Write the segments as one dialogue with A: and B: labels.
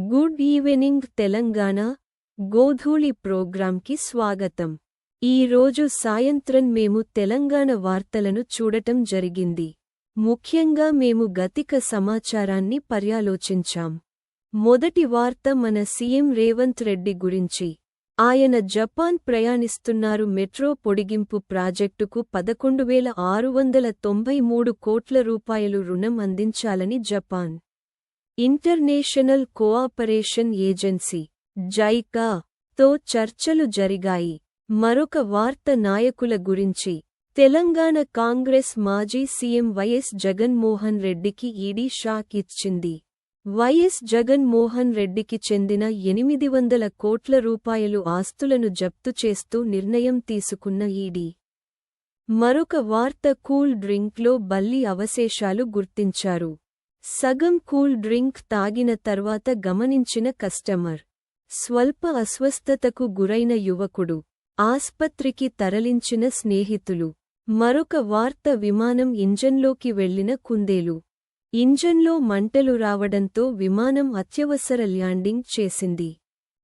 A: Good evening Telangana గోధూళి ప్రోగ్రాంకి స్వాగతం. ఈ రోజు సాయంత్రం మేము తెలంగాణ వార్తలను చూడటం జరిగింది. ముఖ్యంగా మేము గతిక సమాచారాన్ని పర్యాలోచించాం. మొదటి వార్త మన సీఎం రేవంత్ రెడ్డి గురించి. ఆయన జపాన్ ప్రయాణిస్తున్నారు మెట్రో పొడిగింపు ప్రాజెక్టుకు పదకొండు వేల ఆరు వందల తొంభై మూడు కోట్ల రూపాయలు రుణం అందించాలని Japan international cooperation agency JICA తో చర్చలు జరిగాయి. మరొక వార్త నాయకుల గురించి. తెలంగాణ కాంగ్రెస్ మాజీ సీఎం వైఎస్ జగన్మోహన్ రెడ్డికి ఈడీ షాక్ ఇచ్చింది. వైఎస్ జగన్మోహన్ రెడ్డికి చెందిన ఎనిమిది వందల కోట్ల రూపాయలు ఆస్తులను జప్తు చేస్తూ నిర్ణయం తీసుకున్న ఈడీ. మరొక వార్త కూల్ డ్రింక్లో బల్లి అవశేషాలు గుర్తించారు. సగం కూల్ డ్రింక్ తాగిన తర్వాత గమనించిన కస్టమర్. స్వల్ప అస్వస్థతకు గురైన యువకుడు. ఆస్పత్రికి తరలించిన స్నేహితులు. మరొక వార్త విమానం ఇంజన్లోకి వెళ్ళిన కుందేలు. ఇంజన్లో మంటలు రావడంతో విమానం అత్యవసర ల్యాండింగ్ చేసింది.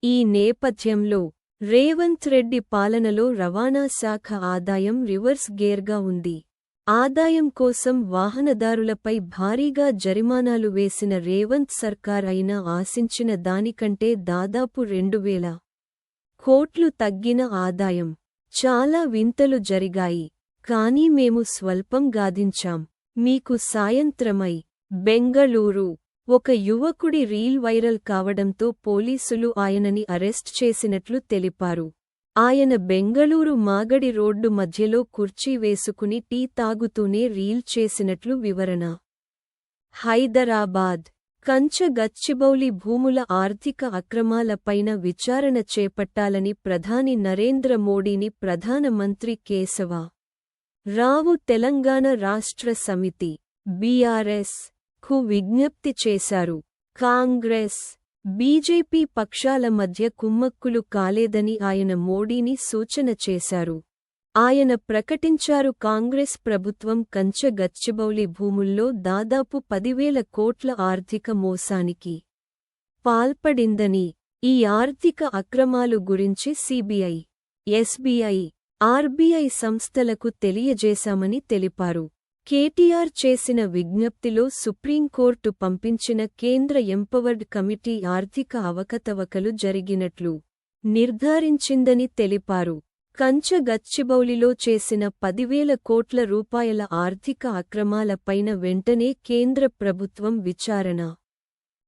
A: ఈ నేపథ్యంలో రేవంత్ రెడ్డి పాలనలో రవాణా శాఖ ఆదాయం రివర్స్ గేర్గా ఉంది. ఆదాయం కోసం వాహనదారులపై భారీగా జరిమానాలు వేసిన రేవంత్ సర్కార్ అయినా ఆశించిన దానికంటే దాదాపు రెండు వేల కోట్లు తగ్గిన ఆదాయం. చాలా వింతలు జరిగాయి. కానీ మేము స్వల్పం గాదించాం మీకు సాయంత్రమై బెంగళూరు ఒక యువకుడి రీల్ వైరల్ కావడంతో పోలీసులు ఆయనని అరెస్ట్ చేసినట్లు తెలిపారు. ఆయన బెంగళూరు మాగడి రోడ్డు మధ్యలో కుర్చీ వేసుకుని టీ తాగుతూనే రీల్ చేసినట్లు వివరణ. హైదరాబాద్. కంచ గచ్చిబౌలి భూముల ఆర్థిక అక్రమాలపైన విచారణ చేపట్టాలని ప్రధాని నరేంద్ర మోడీని ప్రధానమంత్రి కేశవ. రావు తెలంగాణ రాష్ట్ర సమితి బీఆర్ఎస్కు విజ్ఞప్తి చేశారు. కాంగ్రెస్ బీజేపీ పక్షాల మధ్య కుమ్మక్కులు కాలేదని ఆయన మోడీని సూచన చేశారు. ఆయన ప్రకటించారు కాంగ్రెస్ ప్రభుత్వం కంచ గచ్చిబౌలి భూముల్లో దాదాపు పదివేల కోట్ల ఆర్థిక మోసానికి పాల్పడిందని ఈ ఆర్థిక అక్రమాలు గురించి సిబిఐ ఎస్బీఐ ఆర్బీఐ సంస్థలకు తెలియజేశామని తెలిపారు. కేటీఆర్ చేసిన విజ్ఞప్తిలో సుప్రీంకోర్టు పంపించిన కేంద్ర ఎంపవర్డ్ కమిటీ ఆర్థిక అవకతవకలు జరిగినట్లు నిర్ధారించిందని తెలిపారు. కంచ గచ్చిబౌలిలో చేసిన పదివేల కోట్ల రూపాయల ఆర్థిక అక్రమాలపైన వెంటనే కేంద్ర ప్రభుత్వం విచారణ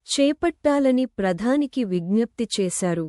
A: చేపట్టాలని ప్రధానికి విజ్ఞప్తి చేశారు.